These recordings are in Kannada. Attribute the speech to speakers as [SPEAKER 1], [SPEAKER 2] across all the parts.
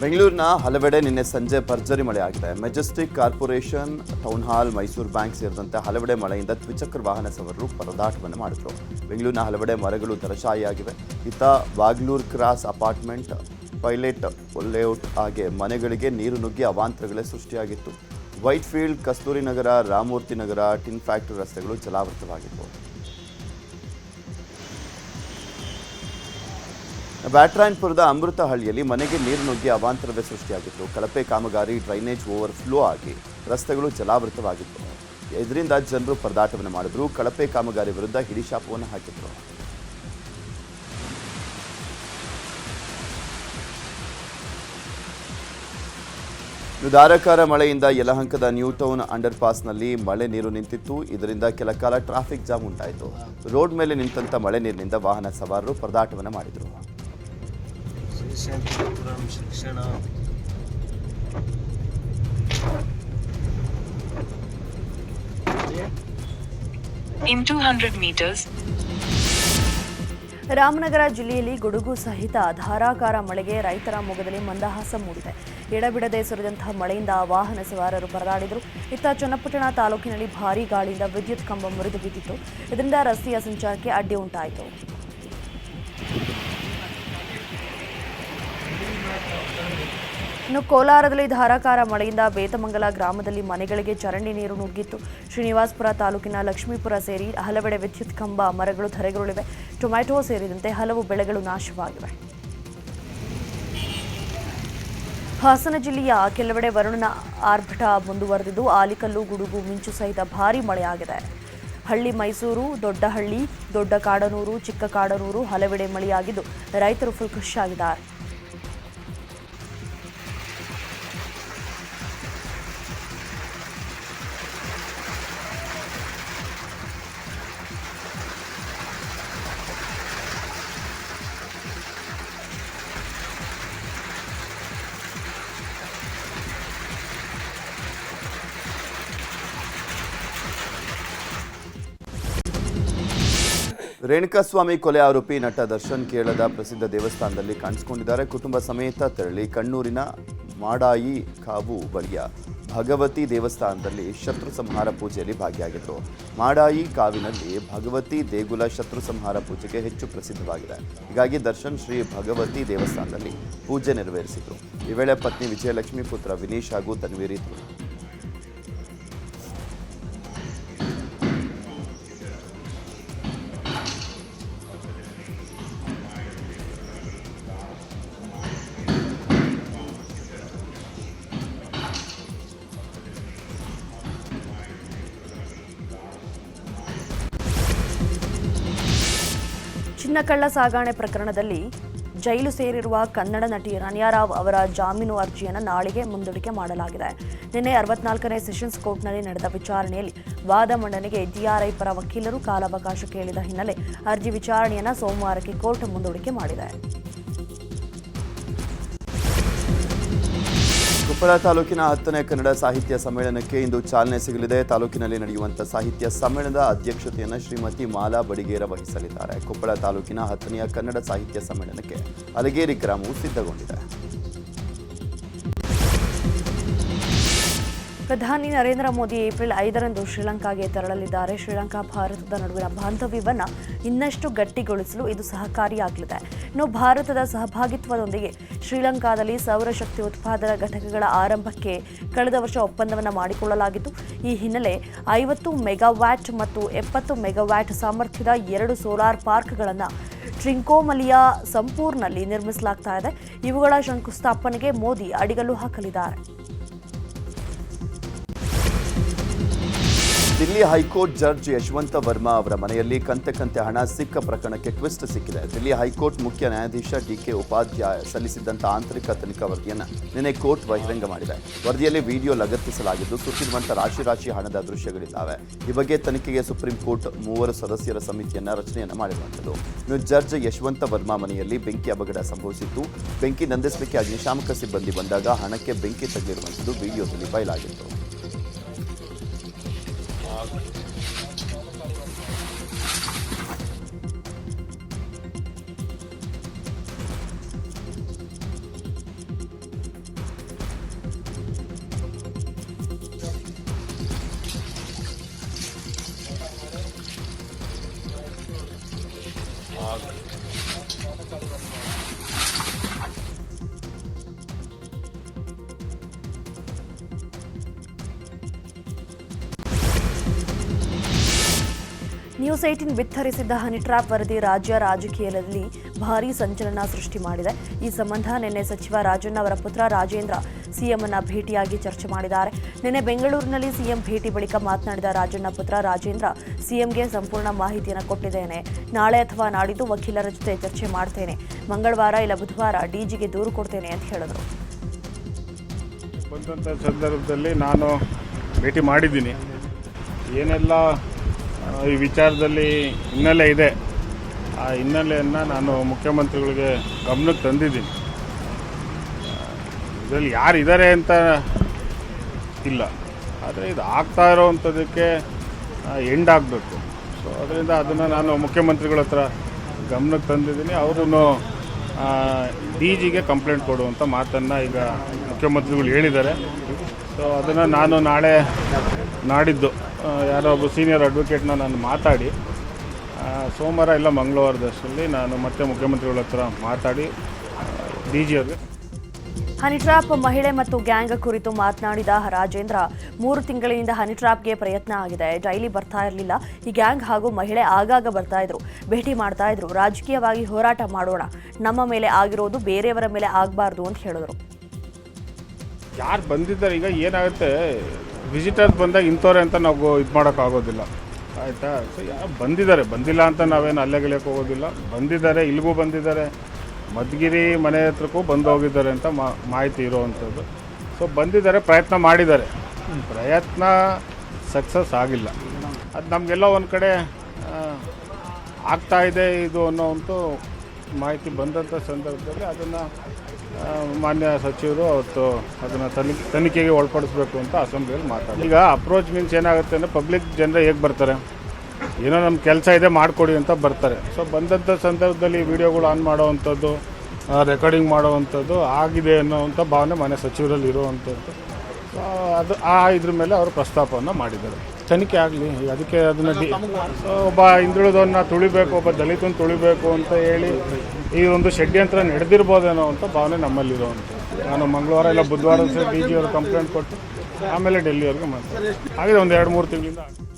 [SPEAKER 1] ಬೆಂಗಳೂರಿನ ಹಲವೆಡೆ ನಿನ್ನೆ ಸಂಜೆ ಭರ್ಜರಿ ಮಳೆ ಆಗಿದೆ. Majestic corporation, town hall, Mysore bank ಸೇರಿದಂತೆ ಹಲವೆಡೆ ಮಳೆಯಿಂದ ದ್ವಿಚಕ್ರ ವಾಹನ ಸವಾರರು ಪರದಾಟವನ್ನು ಮಾಡಿದರು. ಬೆಂಗಳೂರಿನ ಹಲವೆಡೆ ಮರಗಳು ತರಶಾಯಿಯಾಗಿವೆ ಇತ್ತ ವಾಗ್ಲೂರ್ ಕ್ರಾಸ್ ಅಪಾರ್ಟ್ಮೆಂಟ್ ಪೈಲಟ್ ಲೇಔಟ್ ಹಾಗೆ ಮನೆಗಳಿಗೆ ನೀರು ನುಗ್ಗಿ ಅವಾಂತರಗಳೇ ಸೃಷ್ಟಿಯಾಗಿತ್ತು. Whitefield Kasturi Nagar Ramamurthy Nagar tin factory ರಸ್ತೆಗಳು ಜಲಾವೃತವಾಗಿದ್ದವು. ಬ್ಯಾಟ್ರಾಯನ್ಪುರದ ಅಮೃತಹಳ್ಳಿಯಲ್ಲಿ ಮನೆಗೆ ನೀರು ನುಗ್ಗಿ ಅವಾಂತರವೇ ಸೃಷ್ಟಿಯಾಗಿತ್ತು. ಕಳಪೆ ಕಾಮಗಾರಿ, ಡ್ರೈನೇಜ್ ಓವರ್ ಫ್ಲೋ ಆಗಿ ರಸ್ತೆಗಳು ಜಲಾವೃತವಾಗಿತ್ತು ಇದರಿಂದ ಜನರು ಪರದಾಟವನ್ನು ಮಾಡಿದ್ರು. ಕಳಪೆ ಕಾಮಗಾರಿ ವಿರುದ್ಧ ಹಿಡಿಶಾಪವನ್ನು ಹಾಕಿದ್ರು. ಧಾರಾಕಾರ ಮಳೆಯಿಂದ ಯಲಹಂಕದ ನ್ಯೂ ಟೌನ್ ಅಂಡರ್ ಪಾಸ್ನಲ್ಲಿ ಮಳೆ ನೀರು ನಿಂತಿತ್ತು. ಇದರಿಂದ ಕೆಲ ಕಾಲ ಟ್ರಾಫಿಕ್ ಜಾಮ್ ಉಂಟಾಯಿತು. ರೋಡ್ ಮೇಲೆ ನಿಂತಂತ ಮಳೆ ನೀರಿನಿಂದ ವಾಹನ ಸವಾರರು ಪರದಾಟವನ್ನು ಮಾಡಿದರು.
[SPEAKER 2] ಶ್ರೀಶಾಂತಿಪುರಂ ಶಿಕ್ಷಣ.
[SPEAKER 3] In 200 ಮೀಟರ್ಸ್
[SPEAKER 4] ರಾಮನಗರ ಜಿಲ್ಲೆಯಲ್ಲಿ ಗುಡುಗು ಸಹಿತ ಧಾರಾಕಾರ ಮಳೆಗೆ ರೈತರ ಮೊಗದಲ್ಲಿ ಮಂದಹಾಸ ಮೂಡಿದೆ. ಎಡಬಿಡದೆ ಸುರಿದಂತಹ ಮಳೆಯಿಂದ ವಾಹನ ಸವಾರರು ಪರದಾಡಿದರು. ಇತ್ತ ಚನ್ನಪಟ್ಟಣ ತಾಲೂಕಿನಲ್ಲಿ ಭಾರೀ ಗಾಳಿಯಿಂದ ವಿದ್ಯುತ್ ಕಂಬ ಮುರಿದು ಬಿದ್ದಿತ್ತು. ಇದರಿಂದ ರಸ್ತೆಯ ಸಂಚಾರಕ್ಕೆ ಅಡ್ಡಿ ಉಂಟಾಯಿತು. ಇನ್ನು ಕೋಲಾರದಲ್ಲಿ ಧಾರಾಕಾರ ಮಳೆಯಿಂದ ಬೇತಮಂಗಲ ಗ್ರಾಮದಲ್ಲಿ ಮನೆಗಳಿಗೆ ಚರಂಡಿ ನೀರು ನುಗ್ಗಿತ್ತು. ಶ್ರೀನಿವಾಸಪುರ ತಾಲೂಕಿನ ಲಕ್ಷ್ಮೀಪುರ ಸೇರಿ ಹಲವೆಡೆ ವಿದ್ಯುತ್ ಕಂಬ, ಮರಗಳು ಧರೆಗುರುಳಿವೆ. ಟೊಮ್ಯಾಟೊ ಸೇರಿದಂತೆ ಹಲವು ಬೆಳೆಗಳು ನಾಶವಾಗಿವೆ. ಹಾಸನ ಜಿಲ್ಲೆಯ ಕೆಲವೆಡೆ ವರುಣನ ಆರ್ಭಟ ಮುಂದುವರೆದಿದ್ದು, ಆಲಿಕಲ್ಲು, ಗುಡುಗು, ಮಿಂಚು ಸಹಿತ ಭಾರೀ ಮಳೆಯಾಗಿದೆ. ಹಳ್ಳಿ ಮೈಸೂರು, ದೊಡ್ಡಹಳ್ಳಿ ದೊಡ್ಡ ಕಾಡನೂರು ಚಿಕ್ಕ ಕಾಡನೂರು ಹಲವೆಡೆ ಮಳೆಯಾಗಿದ್ದು, ರೈತರು ಫುಲ್ ಖುಷಿಯಾಗಿದ್ದಾರೆ
[SPEAKER 1] ರೇಣುಕಾಸ್ವಾಮಿ ಕೊಲೆ ಆರೋಪಿ ನಟ ದರ್ಶನ್ ಕೇರಳದ ಪ್ರಸಿದ್ಧ ದೇವಸ್ಥಾನದಲ್ಲಿ ಕಾಣಿಸಿಕೊಂಡಿದ್ದಾರೆ. ಕುಟುಂಬ ಸಮೇತ ತೆರಳಿ ಕಣ್ಣೂರಿನ ಮಾಡಾಯಿ ಕಾವು ಬಳಿಯ ಭಗವತಿ ದೇವಸ್ಥಾನದಲ್ಲಿ ಶತ್ರು ಸಂಹಾರ ಪೂಜೆಯಲ್ಲಿ ಭಾಗಿಯಾಗಿದ್ದರು ಮಾಡಾಯಿ ಕಾವಿನಲ್ಲಿ ಭಗವತಿ ದೇಗುಲ ಶತ್ರು ಸಂಹಾರ ಪೂಜೆಗೆ ಹೆಚ್ಚು ಪ್ರಸಿದ್ಧವಾಗಿದೆ. ಹೀಗಾಗಿ ದರ್ಶನ್ ಶ್ರೀ ಭಗವತಿ ದೇವಸ್ಥಾನದಲ್ಲಿ ಪೂಜೆ ನೆರವೇರಿಸಿದರು. ಈ ವೇಳೆ ಪತ್ನಿ ವಿಜಯಲಕ್ಷ್ಮಿ ಪುತ್ರ ವಿನೀಶ್ ಹಾಗೂ ತನ್ವೀರ್
[SPEAKER 4] ಚಿನ್ನಕಳ್ಳ ಸಾಗಾಣೆ ಪ್ರಕರಣದಲ್ಲಿ ಜೈಲು ಸೇರಿರುವ ಕನ್ನಡ ನಟಿ ರನ್ಯಾರಾವ್ ಅವರ ಜಾಮೀನು ಅರ್ಜಿಯನ್ನು ನಾಳೆಗೆ ಮುಂದೂಡಿಕೆ ಮಾಡಲಾಗಿದೆ. ನಿನ್ನೆ ಅರವತ್ನಾಲ್ಕನೇ ಸೆಷನ್ಸ್ ಕೋರ್ಟ್ನಲ್ಲಿ ನಡೆದ ವಿಚಾರಣೆಯಲ್ಲಿ ವಾದ ಮಂಡನೆಗೆ ಡಿಆರ್ಐ ಪರ ವಕೀಲರು ಕಾಲಾವಕಾಶ ಕೇಳಿದ ಹಿನ್ನೆಲೆ ಅರ್ಜಿ ವಿಚಾರಣೆಯನ್ನು ಸೋಮವಾರಕ್ಕೆ ಕೋರ್ಟ್ ಮುಂದೂಡಿಕೆ ಮಾಡಿದೆ.
[SPEAKER 1] ಕೊಪ್ಪಳ ತಾಲೂಕಿನ ಹತ್ತನೇ ಕನ್ನಡ ಸಾಹಿತ್ಯ ಸಮ್ಮೇಳನಕ್ಕೆ ಇಂದು ಚಾಲನೆ ಸಿಗಲಿದೆ. ತಾಲೂಕಿನಲ್ಲಿ ನಡೆಯುವಂಥ ಸಾಹಿತ್ಯ ಸಮ್ಮೇಳನದ ಅಧ್ಯಕ್ಷತೆಯನ್ನು ಶ್ರೀಮತಿ ಮಾಲಾ ಬಡಿಗೇರ ವಹಿಸಲಿದ್ದಾರೆ. ಕೊಪ್ಪಳ ತಾಲೂಕಿನ ಹತ್ತನೆಯ ಕನ್ನಡ ಸಾಹಿತ್ಯ ಸಮ್ಮೇಳನಕ್ಕೆ ಅಲಗೇರಿ ಗ್ರಾಮವು ಸಿದ್ಧಗೊಂಡಿದೆ.
[SPEAKER 4] ಪ್ರಧಾನಿ ನರೇಂದ್ರ ಮೋದಿ ಏಪ್ರಿಲ್ ಐದರಂದು ಶ್ರೀಲಂಕಾಗೆ ತೆರಳಲಿದ್ದಾರೆ. ಶ್ರೀಲಂಕಾ ಭಾರತದ ನಡುವಿನ ಬಾಂಧವ್ಯವನ್ನು ಇನ್ನಷ್ಟು ಗಟ್ಟಿಗೊಳಿಸಲು ಇದು ಸಹಕಾರಿಯಾಗಲಿದೆ. ಇನ್ನು ಭಾರತದ ಸಹಭಾಗಿತ್ವದೊಂದಿಗೆ ಶ್ರೀಲಂಕಾದಲ್ಲಿ ಸೌರಶಕ್ತಿ ಉತ್ಪಾದನಾ ಘಟಕಗಳ ಆರಂಭಕ್ಕೆ ಕಳೆದ ವರ್ಷ ಒಪ್ಪಂದವನ್ನು ಮಾಡಿಕೊಳ್ಳಲಾಗಿತ್ತು. ಈ ಹಿನ್ನೆಲೆ ಐವತ್ತು ಮೆಗಾವ್ಯಾಟ್ ಮತ್ತು ಎಪ್ಪತ್ತು ಮೆಗಾವ್ಯಾಟ್ ಸಾಮರ್ಥ್ಯದ ಎರಡು ಸೋಲಾರ್ ಪಾರ್ಕ್ಗಳನ್ನು ಟ್ರಿಂಕೋಮಲಿಯಾ ಸಂಪೂರ್ನಲ್ಲಿ ನಿರ್ಮಿಸಲಾಗ್ತಾ ಇದೆ. ಇವುಗಳ ಶಂಕುಸ್ಥಾಪನೆಗೆ ಮೋದಿ ಅಡಿಗಲ್ಲು ಹಾಕಲಿದ್ದಾರೆ.
[SPEAKER 1] Delhi high court judge Yashwant Varma ಅವರ ಮನೆಯಲ್ಲಿ ಕಂತೆ ಕಂತೆ ಹಣ ಸಿಕ್ಕ ಪ್ರಕರಣಕ್ಕೆ ಟ್ವಿಸ್ಟ್ ಸಿಕ್ಕಿದೆ. ದಿಲ್ಲಿ ಹೈಕೋರ್ಟ್ ಮುಖ್ಯ ನ್ಯಾಯಾಧೀಶ ಡಿಕೆ ಉಪಾಧ್ಯಾಯ ಸಲ್ಲಿಸಿದ್ದಂಥ ಆಂತರಿಕ ತನಿಖಾ ವರದಿಯನ್ನು ನಿನ್ನೆ ಕೋರ್ಟ್ ಬಹಿರಂಗ ಮಾಡಿದೆ. ವರದಿಯಲ್ಲಿ ವಿಡಿಯೋ ಲಗತ್ತಿಸಲಾಗಿದ್ದು ಸುತ್ತಿರುವಂಥ ರಾಶಿ ರಾಶಿ ಹಣದ ದೃಶ್ಯಗಳಿದ್ದಾವೆ. ಈ ಬಗ್ಗೆ ತನಿಖೆಗೆ ಸುಪ್ರೀಂ ಕೋರ್ಟ್ ಮೂವರು ಸದಸ್ಯರ ಸಮಿತಿಯನ್ನ ರಚನೆಯನ್ನು ಮಾಡಿರುವಂಥದ್ದು. ಇನ್ನು ಜಡ್ಜ್ ಯಶವಂತ ವರ್ಮಾ ಮನೆಯಲ್ಲಿ ಬೆಂಕಿ ಅವಘಡ ಸಂಭವಿಸಿತ್ತು. ಬೆಂಕಿ ನಂದಿಸಲಿಕ್ಕೆ ಅಗ್ನಿಶಾಮಕ ಸಿಬ್ಬಂದಿ ಬಂದಾಗ ಹಣಕ್ಕೆ ಬೆಂಕಿ ತಗ್ಗಿರುವಂಥದ್ದು ವಿಡಿಯೋದಲ್ಲಿ ಬಯಲಾಗಿತ್ತು. Dog.
[SPEAKER 4] ನ್ಯೂಸ್ ಏಟಿನ್ ಬಿತ್ತರಿಸಿದ್ದ ಹನಿ ಟ್ರಾಪ್ ವರದಿ ರಾಜ್ಯ ರಾಜಕೀಯದಲ್ಲಿ ಭಾರೀ ಸಂಚಲನ ಸೃಷ್ಟಿ ಮಾಡಿದೆ. ಈ ಸಂಬಂಧ ನಿನ್ನೆ ಸಚಿವ ರಾಜಣ್ಣ ಅವರ ಪುತ್ರ ರಾಜೇಂದ್ರ ಸಿಎಂ ಅನ್ನ ಭೇಟಿಯಾಗಿ ಚರ್ಚೆ ಮಾಡಿದ್ದಾರೆ. ನಿನ್ನೆ ಬೆಂಗಳೂರಿನಲ್ಲಿ ಸಿಎಂ ಭೇಟಿ ಬಳಿಕ ಮಾತನಾಡಿದ ರಾಜಣ್ಣ ಪುತ್ರ ರಾಜೇಂದ್ರ ಸಿಎಂಗೆ ಸಂಪೂರ್ಣ ಮಾಹಿತಿಯನ್ನು ಕೊಟ್ಟಿದ್ದೇನೆ. ನಾಳೆ ಅಥವಾ ನಾಡಿದ್ದು ವಕೀಲರ ಜೊತೆ ಚರ್ಚೆ ಮಾಡ್ತೇನೆ. ಮಂಗಳವಾರ ಇಲ್ಲ ಬುಧವಾರ ಡಿಜಿಗೆ ದೂರು ಕೊಡ್ತೇನೆ ಅಂತ ಹೇಳಿದರು.
[SPEAKER 2] ಸಂದರ್ಭದಲ್ಲಿ ನಾನು ಭೇಟಿ ಮಾಡಿದ್ದೀನಿ. ಏನೆಲ್ಲ ಈ ವಿಚಾರದಲ್ಲಿ ಹಿನ್ನೆಲೆ ಇದೆ. ಆ ಹಿನ್ನೆಲೆಯನ್ನು ನಾನು ಮುಖ್ಯಮಂತ್ರಿಗಳಿಗೆ ಗಮನಕ್ಕೆ ತಂದಿದ್ದೀನಿ. ಇದರಲ್ಲಿ ಯಾರು ಇದ್ದಾರೆ ಅಂತ ಇಲ್ಲ. ಆದರೆ ಇದು ಆಗ್ತಾ ಇರೋವಂಥದ್ದಕ್ಕೆ ಎಂಡ್ ಆಗಬೇಕು ಸೊ ಅದರಿಂದ ಅದನ್ನು ನಾನು ಮುಖ್ಯಮಂತ್ರಿಗಳ ಹತ್ರ ಗಮನಕ್ಕೆ ತಂದಿದ್ದೀನಿ. ಅವರು ಡಿ ಜಿಗೆ ಕಂಪ್ಲೇಂಟ್ ಕೊಡುವಂಥ ಮಾತನ್ನು ಈಗ ಮುಖ್ಯಮಂತ್ರಿಗಳು ಹೇಳಿದ್ದಾರೆ. ಸೊ ಅದನ್ನು ನಾನು ನಾಳೆ ನಾಡಿದ್ದು. ಯಾರೋ ಒಬ್ಬ ಸೀನಿಯರ್ ಅಡ್ವೊಕೇಟ್ನ ನಾನು ಮಾತಾಡಿ ಸೋಮವಾರ ಇಲ್ಲ ಮಂಗಳವಾರದಷ್ಟರಲ್ಲಿ ನಾನು ಮತ್ತೆ ಮುಖ್ಯಮಂತ್ರಿಗಳ ಹತ್ರ ಮಾತಾಡಿ ಡಿ ಜಿ ಅವ್ರಿಗೆ.
[SPEAKER 4] ಹನಿ ಟ್ರಾಪ್ ಮಹಿಳೆ ಮತ್ತು ಗ್ಯಾಂಗ್ ಕುರಿತು ಮಾತನಾಡಿದ ರಾಜೇಂದ್ರ ಮೂರು ತಿಂಗಳಿನಿಂದ ಹನಿ ಟ್ರಾಪ್ಗೆ ಪ್ರಯತ್ನ ಆಗಿದೆ. ಡೈಲಿ ಬರ್ತಾ ಇರಲಿಲ್ಲ. ಈ ಗ್ಯಾಂಗ್ ಹಾಗೂ ಮಹಿಳೆ ಆಗಾಗ ಬರ್ತಾ ಇದ್ರು. ಭೇಟಿ ಮಾಡ್ತಾ ಇದ್ರು. ರಾಜಕೀಯವಾಗಿ ಹೋರಾಟ ಮಾಡೋಣ. ನಮ್ಮ ಮೇಲೆ ಆಗಿರೋದು ಬೇರೆಯವರ ಮೇಲೆ ಆಗಬಾರ್ದು ಅಂತ ಹೇಳಿದ್ರು.
[SPEAKER 2] ಯಾರು ಬಂದಿದ್ದಾರೆ? ಈಗ ಏನಾಗುತ್ತೆ? ವಿಸಿಟರ್ಸ್ ಬಂದಾಗ ಇಂಥವ್ರೆ ಅಂತ ನಾವು ಇದು ಮಾಡೋಕ್ಕಾಗೋದಿಲ್ಲ. ಆಯಿತಾ? ಸೊ ಬಂದಿದ್ದಾರೆ. ಬಂದಿಲ್ಲ ಅಂತ ನಾವೇನು ಅಲ್ಲೆಗೆಳೆಯಕ್ಕೆ ಹೋಗೋದಿಲ್ಲ. ಬಂದಿದ್ದಾರೆ, ಇಲ್ಲಿಗೂ ಬಂದಿದ್ದಾರೆ. ಮಧುಗಿರಿ ಮನೆ ಹತ್ರಕ್ಕೂ ಬಂದು ಹೋಗಿದ್ದಾರೆ ಅಂತ ಮಾಹಿತಿ ಇರೋವಂಥದ್ದು. ಸೊ ಬಂದಿದ್ದಾರೆ, ಪ್ರಯತ್ನ ಮಾಡಿದ್ದಾರೆ. ಪ್ರಯತ್ನ ಸಕ್ಸಸ್ ಆಗಿಲ್ಲ. ಅದು ನಮಗೆಲ್ಲ ಒಂದು ಕಡೆ ಆಗ್ತಾಯಿದೆ ಆಗ್ತಾ ಇದೆ ಅನ್ನೋವಂಥ ಮಾಹಿತಿ ಬಂದಂಥ ಸಂದರ್ಭದಲ್ಲಿ ಅದನ್ನು ಮಾನ್ಯ ಸಚಿವರು ಅವತ್ತು ಅದನ್ನು ತನಿಖೆ ತನಿಖೆಗೆ ಒಳಪಡಿಸ್ಬೇಕು ಅಂತ ಅಸೆಂಬ್ಲಿಯಲ್ಲಿ ಮಾತಾಡಿ ಈಗ ಅಪ್ರೋಚ್ ಮೀನ್ಸ್ ಏನಾಗುತ್ತೆ ಅಂದರೆ ಪಬ್ಲಿಕ್ ಜನರು ಹೇಗೆ ಬರ್ತಾರೆ? ಏನೋ ನಮ್ಮ ಕೆಲಸ ಇದೆ ಮಾಡಿಕೊಡಿ ಅಂತ ಬರ್ತಾರೆ. ಸೊ ಬಂದಂಥ ಸಂದರ್ಭದಲ್ಲಿ ವಿಡಿಯೋಗಳು ಆನ್ ಮಾಡೋವಂಥದ್ದು ರೆಕಾರ್ಡಿಂಗ್ ಮಾಡೋವಂಥದ್ದು ಆಗಿದೆ ಅನ್ನೋವಂಥ ಭಾವನೆ ಮನೆ ಸಚಿವರಲ್ಲಿ ಇರುವಂಥದ್ದು. ಸೊ ಅದು, ಆ ಇದ್ರ ಮೇಲೆ ಅವರು ಪ್ರಸ್ತಾಪವನ್ನು ಮಾಡಿದ್ದಾರೆ. ತನಿಖೆ ಆಗಲಿ ಅದಕ್ಕೆ ಅದನ್ನು ಒಬ್ಬ ಹಿಂದುಳಿದವನ್ನ ತುಳಿಬೇಕು, ಒಬ್ಬ ದಲಿತನ ತುಳಿಬೇಕು ಅಂತ ಹೇಳಿ ಈ ಒಂದು ಷಡ್ಯಂತ್ರ ನಡೆದಿರ್ಬೋದೇನೋ ಅಂತ ಭಾವನೆ ನಮ್ಮಲ್ಲಿರುವಂಥ ನಾನು ಮಂಗಳವಾರ ಇಲ್ಲ ಬುಧವಾರ ಡಿ ಜಿ ಅವ್ರಿಗೆ ಕಂಪ್ಲೇಂಟ್ ಕೊಟ್ಟು ಆಮೇಲೆ ಡೆಲ್ಲಿಯವ್ರಿಗೆ ಮಾಡ್ತಾರೆ ಹಾಗೆ ಒಂದು ಎರಡು ಮೂರು ತಿಂಗಳಿಂದ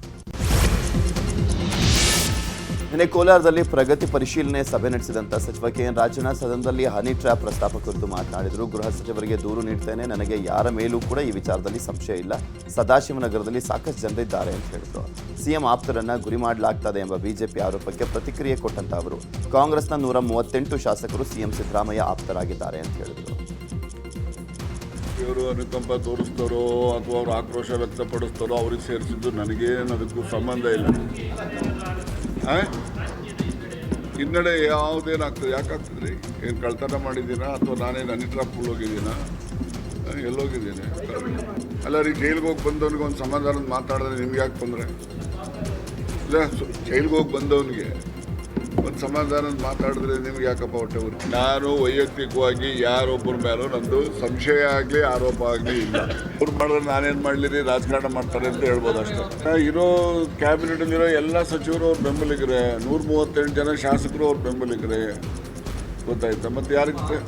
[SPEAKER 1] ನಿನ್ನೆ ಕೋಲಾರದಲ್ಲಿ ಪ್ರಗತಿ ಪರಿಶೀಲನೆ ಸಭೆ ನಡೆಸಿದಂತ ಸಚಿವ ಕೆ ಎನ್ ರಾಜಣ್ಣ ಸದನದಲ್ಲಿ ಹನಿ ಟ್ರ್ಯಾಪ್ ಪ್ರಸ್ತಾಪ ಕುರಿತು ಮಾತನಾಡಿದರು. ಗೃಹ ಸಚಿವರಿಗೆ ದೂರು ನೀಡ್ತೇನೆ. ನನಗೆ ಯಾರ ಮೇಲೂ ಕೂಡ ಈ ವಿಚಾರದಲ್ಲಿ ಸಂಶಯ ಇಲ್ಲ. ಸದಾಶಿವನಗರದಲ್ಲಿ ಸಾಕಷ್ಟು ಜನರಿದ್ದಾರೆ ಅಂತ ಹೇಳಿದ್ರು. ಸಿಎಂ ಆಪ್ತರನ್ನ ಗುರಿ ಮಾಡಲಾಗ್ತದೆ ಎಂಬ ಬಿಜೆಪಿ ಆರೋಪಕ್ಕೆ ಪ್ರತಿಕ್ರಿಯೆ ಕೊಟ್ಟಂತ ಅವರು. ಕಾಂಗ್ರೆಸ್ನ ನೂರ ಮೂವತ್ತೆಂಟು ಶಾಸಕರು ಸಿಎಂ ಸಿದ್ದರಾಮಯ್ಯ ಆಪ್ತರಾಗಿದ್ದಾರೆ ಅಂತ ಹೇಳಿದರು.
[SPEAKER 5] ಇವರು ಅನುಕಂಪ ತೋರಿಸ್ತಾರೋ ಅಥವಾ ಅವರು ಆಕ್ರೋಶ ವ್ಯಕ್ತಪಡಿಸ್ತಾರೋ ಅವ್ರಿಗೆ ಸೇರಿಸಿದ್ದು ನನಗೇನು ಅದಕ್ಕೂ ಸಂಬಂಧ ಇಲ್ಲ? ಹಿನ್ನಡೆ ಯಾವುದೇನಾಗ್ತದೆ? ಯಾಕಾಗ್ತದೆ? ರೀ ಏನು ಕಳ್ತನ ಮಾಡಿದ್ದೀರಾ? ಅಥವಾ ನಾನೇನು ಅನಿಟ್ರಾಪ್ ಹೋಗಿದ್ದೀನಾ? ಎಲ್ಲೋಗಿದ್ದೀನಿ. ಅಲ್ಲ, ರೀ, ಜೈಲಿಗೆ ಹೋಗಿ ಬಂದವನಿಗೆ ಒಂದು ಸಮಾಧಾನದ ಮಾತಾಡಿದ್ರೆ ನಿಮ್ಗೆ ಯಾಕೆ ತೊಂದರೆ? ಇಲ್ಲ, ಜೈಲಿಗೆ ಹೋಗಿ ಬಂದವನಿಗೆ. ಒಂದು ಸಮಾಧಾನ ಮಾತಾಡಿದ್ರೆ ನಿಮ್ಗೆ ಯಾಕಪ್ಪ ಹೊಟ್ಟೆ ಉರಿ? ನಾನು ವೈಯಕ್ತಿಕವಾಗಿ ಯಾರೊಬ್ಬರ ಮೇಲೂ ನಂದು ಸಂಶಯ ಆಗಲಿ, ಆರೋಪ ಆಗಲಿ ಇಲ್ಲ. ಅವ್ರು ಮಾಡಿದ್ರೆ ನಾನೇನು ಮಾಡಲಿರಿ? ರಾಜಕಾರಣ ಮಾಡ್ತಾರೆ ಅಂತ ಹೇಳ್ಬೋದು ಅಷ್ಟೇ. ಇರೋ ಕ್ಯಾಬಿನೆಟಲ್ಲಿರೋ ಎಲ್ಲ ಸಚಿವರು ಅವ್ರ ಬೆಂಬಲಿಗರೆ. ನೂರ ಮೂವತ್ತೆಂಟು ಜನ ಶಾಸಕರು ಅವ್ರ ಬೆಂಬಲಿಗರೆ. ಗೊತ್ತಾಯ್ತಾ? ಮತ್ತು ಯಾರಿಗೆ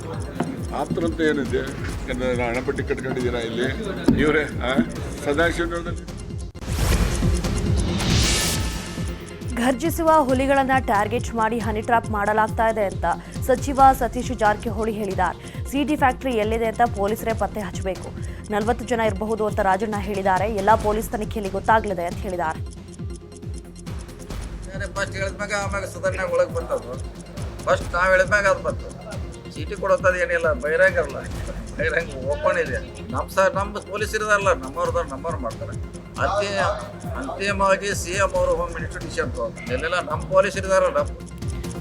[SPEAKER 5] ಆಪ್ತರಂತ ಏನಿದೆ? ಏನು ಹಣಪಟ್ಟಿ ಕಟ್ಕೊಂಡಿದ್ದೀರಾ ಇಲ್ಲಿ? ಇವರೇ ಸದಾಶಿವನಗರದಲ್ಲಿ
[SPEAKER 4] ಘರ್ಜಿಸುವ ಹುಲಿಗಳನ್ನ ಟಾರ್ಗೆಟ್ ಮಾಡಿ ಹನಿ ಟ್ರಾಪ್ ಮಾಡಲಾಗ್ತಾ ಇದೆ ಅಂತ ಸಚಿವ ಸತೀಶ್ ಜಾರಕಿಹೊಳಿ ಹೇಳಿದ್ದಾರೆ. ಸಿಟಿ ಫ್ಯಾಕ್ಟರಿ ಎಲ್ಲಿದೆ ಅಂತ ಪೊಲೀಸರೇ ಪತ್ತೆ ಹಚ್ಚಬೇಕು. ನಲವತ್ತು ಜನ ಇರಬಹುದು ಅಂತ ರಾಜಣ್ಣ ಹೇಳಿದ್ದಾರೆ. ಎಲ್ಲ ಪೊಲೀಸ್ ತನಿಖೆಯಲ್ಲಿ ಗೊತ್ತಾಗಲಿದೆ ಅಂತ ಹೇಳಿದ್ದಾರೆ.
[SPEAKER 6] ಫಸ್ಟ್ ನಾವು ಹೇಳಿದ್ಮ್ಯಾಗ ಅದು ಬಂತು. ಚೀಟಿ ಏನಿಲ್ಲ ಬಹಿರಂಗ ಓಪನ್ ಇದೆ. ನಮ್ಮ ಸರ್ ನಮ್ಮ ಪೊಲೀಸ್ ಇರೋದಲ್ಲ ನಮ್ಮವ್ರದ್ದು ನಮ್ಮವ್ರು ಮಾಡ್ತಾರೆ. ಅಂತಿ ಅಂತಿಮವಾಗಿ ಸಿ ಎಂ ಅವರು ಹೋಮ್ ಮಿನಿಸ್ಟರ್ ಡಿಸಿಷನ್ ಎಲ್ಲೆಲ್ಲ ನಮ್ಮ ಪೊಲೀಸ್ ಇದಾರಲ್ಲ.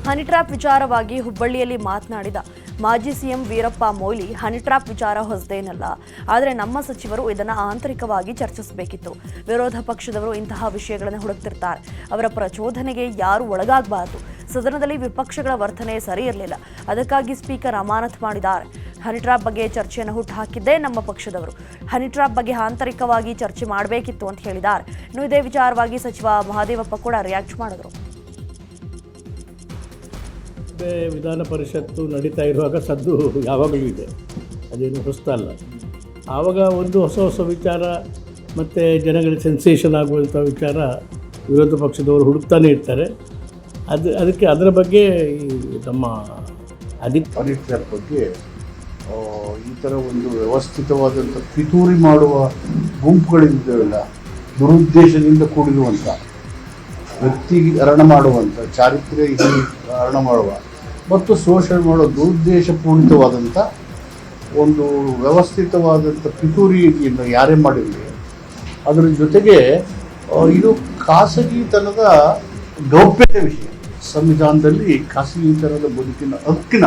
[SPEAKER 4] ಹನಿ ಟ್ರಾಪ್ ವಿಚಾರವಾಗಿ ಹುಬ್ಬಳ್ಳಿಯಲ್ಲಿ ಮಾತನಾಡಿದ ಮಾಜಿ CM Veerappa Moily honey trap ವಿಚಾರ ಹೊಸದೇನಲ್ಲ. ಆದರೆ ನಮ್ಮ ಸಚಿವರು ಇದನ್ನು ಆಂತರಿಕವಾಗಿ ಚರ್ಚಿಸಬೇಕಿತ್ತು. ವಿರೋಧ ಪಕ್ಷದವರು ಇಂತಹ ವಿಷಯಗಳನ್ನು ಹುಡುಕ್ತಿರ್ತಾರೆ. ಅವರ ಪ್ರಚೋದನೆಗೆ ಯಾರು ಒಳಗಾಗಬಾರದು. ಸದನದಲ್ಲಿ ವಿಪಕ್ಷಗಳ ವರ್ತನೆ ಸರಿ ಇರಲಿಲ್ಲ. ಅದಕ್ಕಾಗಿ ಸ್ಪೀಕರ್ ಅಮಾನತ್ ಮಾಡಿದ್ದಾರೆ. ಹನಿ ಟ್ರಾಪ್ ಬಗ್ಗೆ ಚರ್ಚೆಯನ್ನು ಹುಟ್ಟುಹಾಕಿದ್ದೇ ನಮ್ಮ ಪಕ್ಷದವರು. ಹನಿ ಟ್ರ್ಯಾಪ್ ಬಗ್ಗೆ ಆಂತರಿಕವಾಗಿ ಚರ್ಚೆ ಮಾಡಬೇಕಿತ್ತು ಅಂತ ಹೇಳಿದ್ದಾರೆ. ಇನ್ನು ಇದೇ ವಿಚಾರವಾಗಿ ಸಚಿವ ಮಹಾದೇವಪ್ಪ ಕೂಡ ರಿಯಾಕ್ಟ್ ಮಾಡಿದ್ರು.
[SPEAKER 7] ಮತ್ತೆ ವಿಧಾನ ಪರಿಷತ್ತು ನಡೀತಾ ಇರುವಾಗ ಸದ್ದು ಯಾವಾಗಲೂ ಇದೆ. ಅದೇನು ಹೊಸ್ತಲ್ಲ. ಆವಾಗ ಒಂದು ಹೊಸ ಹೊಸ ವಿಚಾರ ಮತ್ತು ಜನಗಳಿಗೆ ಸೆನ್ಸೇಷನ್ ಆಗುವಂಥ ವಿಚಾರ ವಿರೋಧ ಪಕ್ಷದವರು ಹುಡುಕ್ತಾನೆ ಇರ್ತಾರೆ. ಅದು ಅದಕ್ಕೆ ಅದರ ಬಗ್ಗೆ ಈ ನಮ್ಮ ಅಧಿಕ
[SPEAKER 8] ಆದಿತ್ಯರ ಬಗ್ಗೆ ಈ ಥರ ಒಂದು ವ್ಯವಸ್ಥಿತವಾದಂಥ ಪಿತೂರಿ ಮಾಡುವ ಗುಂಪುಗಳಿದ್ದಾವೆಲ್ಲ ದುರುದ್ದೇಶದಿಂದ ಕೂಡಿರುವಂಥ ವ್ಯಕ್ತಿ ಹರಣ ಮಾಡುವಂಥ ಚಾರಿತ್ರ್ಯ ಹರಣ ಮಾಡುವ, ಮತ್ತು ಶೋಷಣೆ ಮಾಡುವ ದುರುದ್ದೇಶಪೂರಿತವಾದಂಥ ಒಂದು ವ್ಯವಸ್ಥಿತವಾದಂಥ ಪಿತೂರಿಯನ್ನು ಯಾರೇ ಮಾಡಿರಲಿ, ಅದರ ಜೊತೆಗೆ ಇದು ಖಾಸಗಿತನದ ಗೌಪ್ಯತೆ ವಿಷಯ. ಸಂವಿಧಾನದಲ್ಲಿ ಖಾಸಗಿತನದ ಬದುಕಿನ ಹಕ್ಕಿನ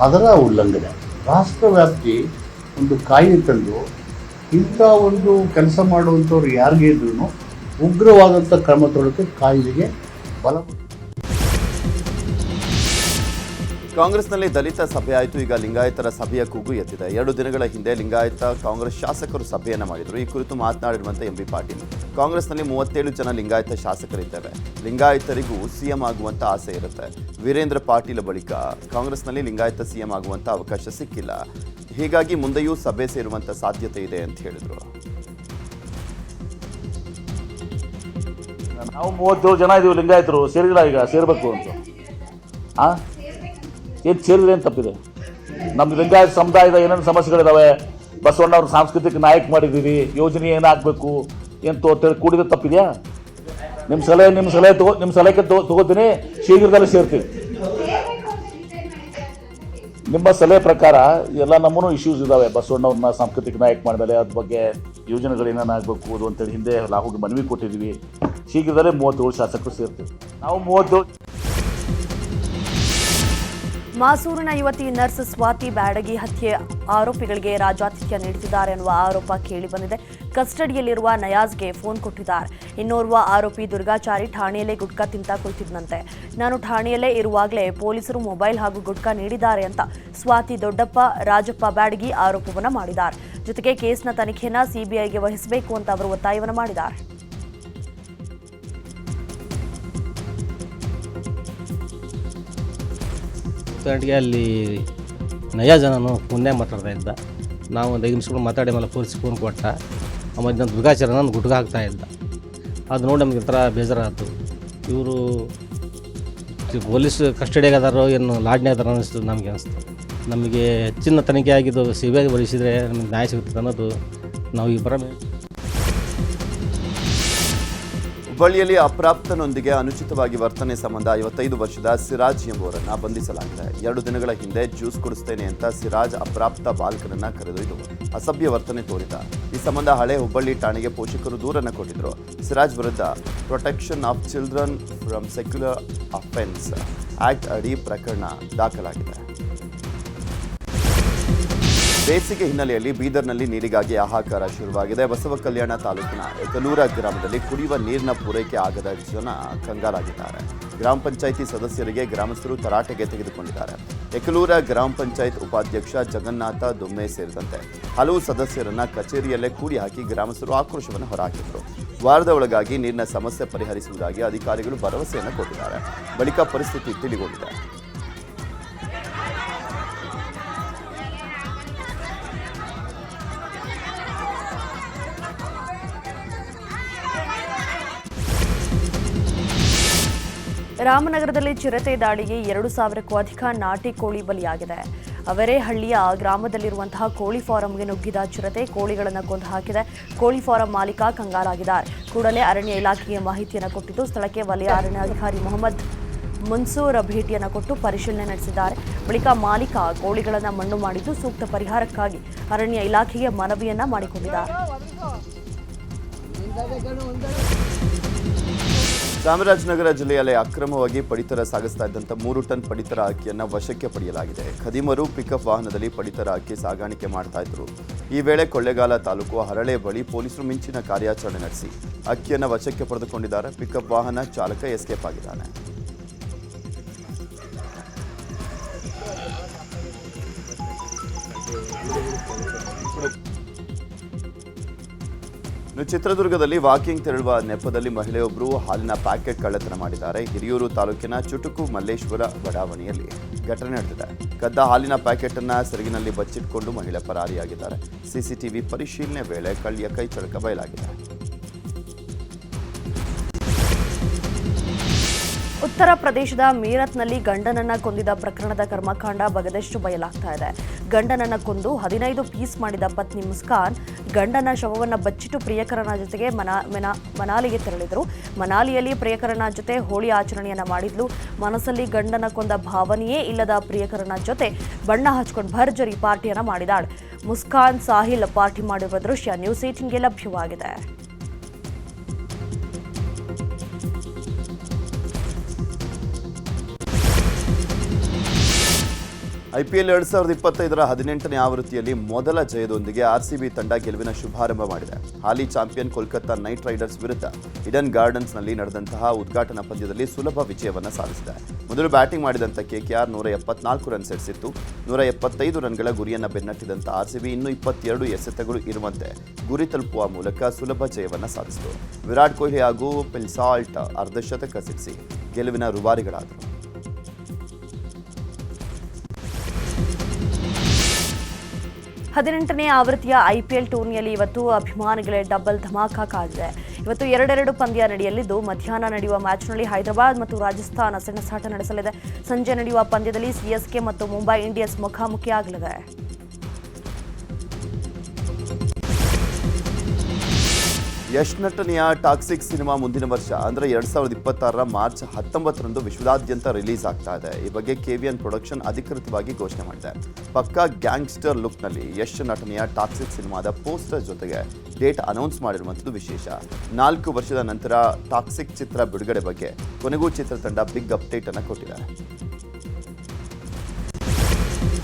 [SPEAKER 8] ಅದರ ಉಲ್ಲಂಘನೆ. ರಾಷ್ಟ್ರವ್ಯಾಪ್ತಿ ಒಂದು ಕಾಯ್ದೆ ತಂದು ಇಂಥ ಒಂದು ಕೆಲಸ ಮಾಡುವಂಥವ್ರು ಯಾರಿಗೇ ಇದ್ರೂ ಉಗ್ರವಾದಂಥ ಕ್ರಮ ತೊಡಕ್ಕೆ ಕಾಯ್ದೆಗೆ ಬಲ
[SPEAKER 1] ಕಾಂಗ್ರೆಸ್ನಲ್ಲಿ ದಲಿತ ಸಭೆ ಆಯಿತು. ಈಗ ಲಿಂಗಾಯತರ ಸಭೆಯ ಕೂಗು ಎತ್ತಿದೆ. ಎರಡು ದಿನಗಳ ಹಿಂದೆ ಲಿಂಗಾಯತ ಕಾಂಗ್ರೆಸ್ ಶಾಸಕರು ಸಭೆಯನ್ನು ಮಾಡಿದರು. ಈ ಕುರಿತು ಮಾತನಾಡಿರುವಂತೆ ಎಂ ಬಿ ಪಾಟೀಲ್, ಕಾಂಗ್ರೆಸ್ನಲ್ಲಿ ಮೂವತ್ತೇಳು ಜನ ಲಿಂಗಾಯತ ಶಾಸಕರಿದ್ದಾರೆ. ಲಿಂಗಾಯತರಿಗೂ ಸಿಎಂ ಆಗುವಂತ ಆಸೆ ಇರುತ್ತೆ. ವೀರೇಂದ್ರ ಪಾಟೀಲ್ ಬಳಿಕ ಕಾಂಗ್ರೆಸ್ನಲ್ಲಿ ಲಿಂಗಾಯತ ಸಿಎಂ ಆಗುವಂತ ಅವಕಾಶ ಸಿಕ್ಕಿಲ್ಲ. ಹೀಗಾಗಿ ಮುಂದೆಯೂ ಸಭೆ ಸೇರುವಂತ ಸಾಧ್ಯತೆ ಇದೆ ಅಂತ ಹೇಳಿದರು.
[SPEAKER 9] ನಾವು ಮೂವತ್ತೇಳು ಜನ ಇದೀವಿ ಲಿಂಗಾಯತರು. ಸೇರಿಲ್ಲ ಈಗ? ಸೇರಬೇಕು ಅಂತ. ಆ? ಏನು ಸೇರಿದ್ರೆ ಏನು ತಪ್ಪಿದೆ? ನಮ್ಮ ಲಿಂಗಾಯತ ಸಮುದಾಯದ ಏನೇನು ಸಮಸ್ಯೆಗಳಿದಾವೆ? ಬಸವಣ್ಣವ್ರ ಸಾಂಸ್ಕೃತಿಕ ನಾಯಕ ಮಾಡಿದ್ದೀವಿ ಯೋಜನೆ ಏನಾಗಬೇಕು, ಏನು ತೋ ಕೂಡಿದ್ರೆ ತಪ್ಪಿದೆಯಾ? ನಿಮ್ಮ ಸಲಹೆ ನಿಮ್ಮ ಸಲಹೆ ತಗೋ ನಿಮ್ಮ ಸಲಹೆಗೆ ತಗೋ ತಗೋತೀನಿ, ಶೀಘ್ರದಲ್ಲೇ ಸೇರ್ತೀವಿ ನಿಮ್ಮ ಸಲಹೆ ಪ್ರಕಾರ ಎಲ್ಲ ನಮ್ಮೂ ಇಶ್ಯೂಸ್ ಇದಾವೆ. ಬಸವಣ್ಣವ್ರನ್ನ ಸಾಂಸ್ಕೃತಿಕ ನಾಯಕ ಮಾಡಿದ್ಮೇಲೆ ಅದ್ರ ಬಗ್ಗೆ ಯೋಜನೆಗಳು ಏನೇನು ಆಗಬೇಕು ಅದು ಅಂತೇಳಿ ಹಿಂದೆ ಲಾಹೋಗಿ ಹೋಗಿ ಮನವಿ ಕೊಟ್ಟಿದ್ದೀವಿ. ಶೀಘ್ರದಲ್ಲೇ ಮೂವತ್ತೇಳು ಶಾಸಕರು ಸೇರ್ತೀವಿ. ನಾವು ಮೂವತ್ತೇಳು
[SPEAKER 4] ಮಾಸೂರಿನ ಯುವತಿ ನರ್ಸ್ ಸ್ವಾತಿ ಬ್ಯಾಡಗಿ ಹತ್ಯೆ ಆರೋಪಿಗಳಿಗೆ ರಾಜಾತಿಥ್ಯ ನೀಡುತ್ತಿದ್ದಾರೆ ಎನ್ನುವ ಆರೋಪ ಕೇಳಿಬಂದಿದೆ. ಕಸ್ಟಡಿಯಲ್ಲಿರುವ ನಯಾಜ್ಗೆ ಫೋನ್ ಕೊಟ್ಟಿದ್ದಾರೆ. ಇನ್ನೋರ್ವ ಆರೋಪಿ ದುರ್ಗಾಚಾರಿ ಠಾಣೆಯಲ್ಲೇ ಗುಟ್ಕಾ ತಿಂತ ಕುಳಿತಿದ್ದಂತೆ. ನಾನು ಠಾಣೆಯಲ್ಲೇ ಇರುವಾಗಲೇ ಪೊಲೀಸರು ಮೊಬೈಲ್ ಹಾಗೂ ಗುಟ್ಕಾ ನೀಡಿದ್ದಾರೆ ಅಂತ ಸ್ವಾತಿ ದೊಡ್ಡಪ್ಪ, ರಾಜಪ್ಪ ಬ್ಯಾಡಗಿ ಆರೋಪವನ್ನು ಮಾಡಿದ್ದಾರೆ. ಜೊತೆಗೆ ಕೇಸ್ನ ತನಿಖೆಯನ್ನ ಸಿಬಿಐಗೆ ವಹಿಸಬೇಕು ಅಂತ ಅವರು ಒತ್ತಾಯವನ್ನು ಮಾಡಿದ್ದಾರೆ.
[SPEAKER 10] ಗಂಟೆಗೆ ಅಲ್ಲಿ ನಯ ಜನನು ಮಾತಾಡ್ತಾ ಇದ್ದ. ನಾವು ಒಂದು ಐದು ನಿಮಿಷಗಳು ಮಾತಾಡಿ ಮೇಲೆ ಪೊಲೀಸ್ ಫೋನ್ ಕೊಟ್ಟ. ಆಮೇಲೆ ನಾನು ದುರ್ಗಾಚಾರ ನಾನು ಗುಟ್ಗ ಹಾಕ್ತಾ ಇದ್ದ. ಅದು ನೋಡಿ ನಮಗೆ ಒಂಥರ ಬೇಜಾರಾಯಿತು. ಇವರು ಪೊಲೀಸ್ ಕಸ್ಟಡಿಯಾಗ ಅದಾರೋ ಏನು ಲಾಡ್ನೇ ಅದಾರ ಅನ್ನಿಸ್ತು ನಮಗೆ ಅನಿಸ್ತು. ನಮಗೆ ಹೆಚ್ಚಿನ ತನಿಖೆ ಆಗಿದ್ದು ಸಿ ಬಿ ಐ ನಮಗೆ ನ್ಯಾಯ ಸಿಗುತ್ತೆ ಅನ್ನೋದು ನಾವು ಈ ಬರ
[SPEAKER 1] ಹುಬ್ಬಳ್ಳಿಯಲ್ಲಿ ಅಪ್ರಾಪ್ತನೊಂದಿಗೆ ಅನುಚಿತವಾಗಿ ವರ್ತನೆ ಸಂಬಂಧ ಐವತ್ತೈದು ವರ್ಷದ ಸಿರಾಜ್ ಎಂಬುವರನ್ನ ಬಂಧಿಸಲಾಗಿದೆ. ಎರಡು ದಿನಗಳ ಹಿಂದೆ ಜ್ಯೂಸ್ ಕುಡಿಸ್ತೇನೆ ಅಂತ ಸಿರಾಜ್ ಅಪ್ರಾಪ್ತ ಬಾಲಕನನ್ನ ಕರೆದೊಯ್ದು ಅಸಭ್ಯ ವರ್ತನೆ ತೋರಿದ. ಈ ಸಂಬಂಧ ಹಳೆ ಹುಬ್ಬಳ್ಳಿ ಠಾಣೆಗೆ ಪೋಷಕರು ದೂರನ್ನು ಕೊಟ್ಟಿದ್ರು. ಸಿರಾಜ್ ವಿರುದ್ಧ protection of children from sexual offence act ಅಡಿ ಪ್ರಕರಣ ದಾಖಲಾಗಿದೆ. ಬೇಸಿಗೆ ಹಿನ್ನೆಲೆಯಲ್ಲಿ ಬೀದರ್ನಲ್ಲಿ ನೀರಿಗಾಗಿ ಹಾಹಾಕಾರ ಶುರುವಾಗಿದೆ. ಬಸವ ಕಲ್ಯಾಣ ತಾಲೂಕಿನ ಏಕನೂರ ಗ್ರಾಮದಲ್ಲಿ ಕುಡಿಯುವ ನೀರಿನ ಪೂರೈಕೆ ಆಗದ ಜನ ಕಂಗಾಲಾಗಿದ್ದಾರೆ. ಗ್ರಾಮ ಪಂಚಾಯಿತಿ ಸದಸ್ಯರಿಗೆ ಗ್ರಾಮಸ್ಥರು ತರಾಟೆಗೆ ತೆಗೆದುಕೊಂಡಿದ್ದಾರೆ. ಏಕಲೂರ ಗ್ರಾಮ ಪಂಚಾಯತ್ ಉಪಾಧ್ಯಕ್ಷ ಜಗನ್ನಾಥ ದೊಮ್ಮೆ ಸೇರಿದಂತೆ ಹಲವು ಸದಸ್ಯರನ್ನ ಕಚೇರಿಯಲ್ಲೇ ಕೂಡಿ ಹಾಕಿ ಗ್ರಾಮಸ್ಥರು ಆಕ್ರೋಶವನ್ನು ಹೊರಹಾಕಿದರು. ವಾರದ ಒಳಗಾಗಿ ನೀರಿನ ಸಮಸ್ಯೆ ಪರಿಹರಿಸುವುದಾಗಿ ಅಧಿಕಾರಿಗಳು ಭರವಸೆಯನ್ನು ಕೊಟ್ಟಿದ್ದಾರೆ. ಬಳಿಕ ಪರಿಸ್ಥಿತಿ ತಿಳಿಗೊಂಡಿದೆ.
[SPEAKER 4] ರಾಮನಗರದಲ್ಲಿ ಚಿರತೆ ದಾಳಿಗೆ ಎರಡು ಸಾವಿರಕ್ಕೂ ಅಧಿಕ ನಾಟಿ ಕೋಳಿ ಬಲಿಯಾಗಿದೆ. ಅವರೇ ಹಳ್ಳಿಯ ಗ್ರಾಮದಲ್ಲಿರುವಂತಹ ಕೋಳಿ ಫಾರಂಗೆ ನುಗ್ಗಿದ ಚಿರತೆ ಕೋಳಿಗಳನ್ನು ಕೊಂದು ಹಾಕಿದೆ. ಕೋಳಿ ಫಾರಂ ಮಾಲೀಕ ಕಂಗಾಲಾಗಿದ್ದಾರೆ. ಕೂಡಲೇ ಅರಣ್ಯ ಇಲಾಖೆಗೆ ಮಾಹಿತಿಯನ್ನು ಕೊಟ್ಟಿದ್ದು ಸ್ಥಳಕ್ಕೆ ವಲಯ ಅರಣ್ಯಾಧಿಕಾರಿ ಮೊಹಮ್ಮದ್ ಮುನ್ಸೂರ್ ಭೇಟಿಯನ್ನು ಕೊಟ್ಟು ಪರಿಶೀಲನೆ ನಡೆಸಿದ್ದಾರೆ. ಬಳಿಕ ಮಾಲೀಕ ಕೋಳಿಗಳನ್ನು ಮಣ್ಣು ಮಾಡಿದ್ದು ಸೂಕ್ತ ಪರಿಹಾರಕ್ಕಾಗಿ ಅರಣ್ಯ ಇಲಾಖೆಗೆ ಮನವಿಯನ್ನ ಮಾಡಿಕೊಂಡಿದ್ದಾರೆ.
[SPEAKER 1] ಚಾಮರಾಜನಗರ ಜಿಲ್ಲೆಯಲ್ಲಿ ಅಕ್ರಮವಾಗಿ ಪಡಿತರ ಸಾಗಿಸ್ತಾ ಇದ್ದಂಥ ಮೂರು ಟನ್ ಪಡಿತರ ಅಕ್ಕಿಯನ್ನು ವಶಕ್ಕೆ ಪಡೆಯಲಾಗಿದೆ. ಖದೀಮರು ಪಿಕಪ್ ವಾಹನದಲ್ಲಿ ಪಡಿತರ ಅಕ್ಕಿ ಸಾಗಾಣಿಕೆ ಮಾಡ್ತಾ ಇದ್ರು. ಈ ವೇಳೆ ಕೊಳ್ಳೇಗಾಲ ತಾಲೂಕು ಹರಳೆ ಬಳಿ ಪೊಲೀಸರು ಮಿಂಚಿನ ಕಾರ್ಯಾಚರಣೆ ನಡೆಸಿ ಅಕ್ಕಿಯನ್ನು ವಶಕ್ಕೆ ಪಡೆದುಕೊಂಡಿದ್ದಾರೆ. ಪಿಕಪ್ ವಾಹನ ಚಾಲಕ ಎಸ್ಕೇಪ್ ಆಗಿದ್ದಾನೆ. ಚಿತ್ರದುರ್ಗದಲ್ಲಿ ವಾಕಿಂಗ್ ತೆರಳುವ ನೆಪದಲ್ಲಿ ಮಹಿಳೆಯೊಬ್ಬರು ಹಾಲಿನ ಪ್ಯಾಕೆಟ್ ಕಳ್ಳತನ ಮಾಡಿದ್ದಾರೆ. ಹಿರಿಯೂರು ತಾಲೂಕಿನ ಚುಟುಕು ಮಲ್ಲೇಶ್ವರ ಬಡಾವಣೆಯಲ್ಲಿ ಘಟನೆ ನಡೆದಿದೆ. ಕದ್ದ ಹಾಲಿನ ಪ್ಯಾಕೆಟ್ ಅನ್ನ ಸೆರಗಿನಲ್ಲಿ ಬಚ್ಚಿಟ್ಕೊಂಡು ಮಹಿಳೆ ಪರಾರಿಯಾಗಿದ್ದಾರೆ. ಸಿಸಿಟಿವಿ ಪರಿಶೀಲನೆ ವೇಳೆ ಕಳ್ಳಿಯ ಕೈ ಚಳಕ ಬಯಲಾಗಿದೆ.
[SPEAKER 4] ಉತ್ತರ ಪ್ರದೇಶದ ಮೀರತ್ನಲ್ಲಿ ಗಂಡನನ್ನ ಕೊಂದಿದ ಪ್ರಕರಣದ ಕರ್ಮಕಾಂಡ ಬಗದಷ್ಟು ಬಯಲಾಗ್ತಾ ಇದೆ. ಗಂಡನನ್ನ ಕೊಂದು ಹದಿನೈದು ಪೀಸ್ ಮಾಡಿದ ಪತ್ನಿ ಮುಸ್ಕಾನ್ ಗಂಡನ ಶವವನ್ನು ಬಚ್ಚಿಟ್ಟು ಪ್ರಿಯಕರನ ಜೊತೆಗೆ ಮನಾ, ಮನ, ಮನಾಲಿಗೆ ತೆರಳಿದರು. ಮನಾಲಿಯಲ್ಲಿ ಪ್ರಿಯಕರನ ಜೊತೆ ಹೋಳಿ ಆಚರಣೆಯನ್ನ ಮಾಡಿದ್ಲು. ಮನಸ್ಸಲ್ಲಿ ಗಂಡನ ಕೊಂದ ಭಾವನೆಯೇ ಇಲ್ಲದ ಪ್ರಿಯಕರನ ಜೊತೆ ಬಣ್ಣ ಹಚ್ಕೊಂಡು ಭರ್ಜರಿ ಪಾರ್ಟಿಯನ್ನ ಮಾಡಿದಾಳೆ. ಮುಸ್ಕಾನ್ ಸಾಹಿಲ್ ಪಾರ್ಟಿ ಮಾಡಿರುವ ದೃಶ್ಯ ನ್ಯೂಸ್ ಏಟಿನ್ಗೆ ಲಭ್ಯವಾಗಿದೆ.
[SPEAKER 1] ಐಪಿಎಲ್ ಎರಡ್ ಸಾವಿರದ ಇಪ್ಪತ್ತೈದರ ಹದಿನೆಂಟನೇ ಆವೃತ್ತಿಯಲ್ಲಿ ಮೊದಲ ಜಯದೊಂದಿಗೆ ಆರ್ಸಿಬಿ ತಂಡ ಗೆಲುವಿನ ಶುಭಾರಂಭ ಮಾಡಿದೆ. ಹಾಲಿ ಚಾಂಪಿಯನ್ ಕೋಲ್ಕತ್ತಾ ನೈಟ್ ರೈಡರ್ಸ್ ವಿರುದ್ಧ ಇಡನ್ ಗಾರ್ಡನ್ಸ್ನಲ್ಲಿ ನಡೆದಂತಹ ಉದ್ಘಾಟನಾ ಪಂದ್ಯದಲ್ಲಿ ಸುಲಭ ವಿಜಯವನ್ನು ಸಾಧಿಸಿದೆ. ಮೊದಲು ಬ್ಯಾಟಿಂಗ್ ಮಾಡಿದಂಥ ಆರ್ ನೂರ ಎಪ್ಪತ್ನಾಲ್ಕು ರನ್ ಸೆಡಿಸಿತ್ತು ನೂರ ಎಪ್ಪತ್ತೈದು ರನ್ಗಳ ಗುರಿಯನ್ನು ಬೆನ್ನಟ್ಟಿದಂಥ ಬಿ ಇನ್ನೂ ಇಪ್ಪತ್ತೆರಡು ಎಸೆತಗಳು ಇರುವಂತೆ ಗುರಿ ತಲುಪುವ ಮೂಲಕ ಸುಲಭ ಜಯವನ್ನು ಸಾಧಿಸಿತು. ವಿರಾಟ್ ಕೊಹ್ಲಿ ಹಾಗೂ ಪಿಲ್ಸಾಲ್ಟ್ ಅರ್ಧಶತಕ ಸಿಡಿಸಿ ಗೆಲುವಿನ ರೂವಾರಿಗಳಾದರು.
[SPEAKER 4] ಹದಿನೆಂಟನೇ ಆವೃತ್ತಿಯ ಐಪಿಎಲ್ ಟೂರ್ನಿಯಲ್ಲಿ ಇವತ್ತು ಅಭಿಮಾನಿಗಳೇ ಡಬಲ್ ಧಮಾಕ ಕಾದಿದೆ ಇವತ್ತು ಎರಡೆರಡು ಪಂದ್ಯ ನಡೆಯಲಿದ್ದು, ಮಧ್ಯಾಹ್ನ ನಡೆಯುವ ಮ್ಯಾಚ್ನಲ್ಲಿ ಹೈದರಾಬಾದ್ ಮತ್ತು ರಾಜಸ್ಥಾನ ಸೆಣಸಾಟ ನಡೆಸಲಿದೆ. ಸಂಜೆ ನಡೆಯುವ ಪಂದ್ಯದಲ್ಲಿ ಸಿಎಸ್ಕೆ ಮತ್ತು ಮುಂಬೈ ಇಂಡಿಯನ್ಸ್ ಮುಖಾಮುಖಿಯಾಗಲಿದೆ
[SPEAKER 1] ಯಶ್ ನಟನೆಯ ಟಾಕ್ಸಿಕ್ ಸಿನಿಮಾ ಮುಂದಿನ ವರ್ಷ, ಅಂದರೆ ಎರಡು ಸಾವಿರದ ಇಪ್ಪತ್ತಾರರ ಮಾರ್ಚ್ ಹತ್ತೊಂಬತ್ತರಂದು ವಿಶ್ವದಾದ್ಯಂತ ರಿಲೀಸ್ ಆಗ್ತಾ ಇದೆ. ಈ ಬಗ್ಗೆ ಕೆ ವಿ ಎನ್ ಪ್ರೊಡಕ್ಷನ್ ಅಧಿಕೃತವಾಗಿ ಘೋಷಣೆ ಮಾಡಿದೆ. ಪಕ್ಕಾ ಗ್ಯಾಂಗ್ಸ್ಟರ್ ಲುಕ್ನಲ್ಲಿ ಯಶ್ ನಟನೆಯ ಟಾಕ್ಸಿಕ್ ಸಿನಿಮಾದ ಪೋಸ್ಟರ್ ಜೊತೆಗೆ ಡೇಟ್ ಅನೌನ್ಸ್ ಮಾಡಿರುವಂಥದ್ದು ವಿಶೇಷ. ನಾಲ್ಕು ವರ್ಷದ ನಂತರ ಟಾಕ್ಸಿಕ್ ಚಿತ್ರ ಬಿಡುಗಡೆ ಬಗ್ಗೆ ಕೊನೆಗೂ ಚಿತ್ರತಂಡ ಬಿಗ್ ಅಪ್ಡೇಟ್ ಅನ್ನು ಕೊಟ್ಟಿದ್ದಾರೆ.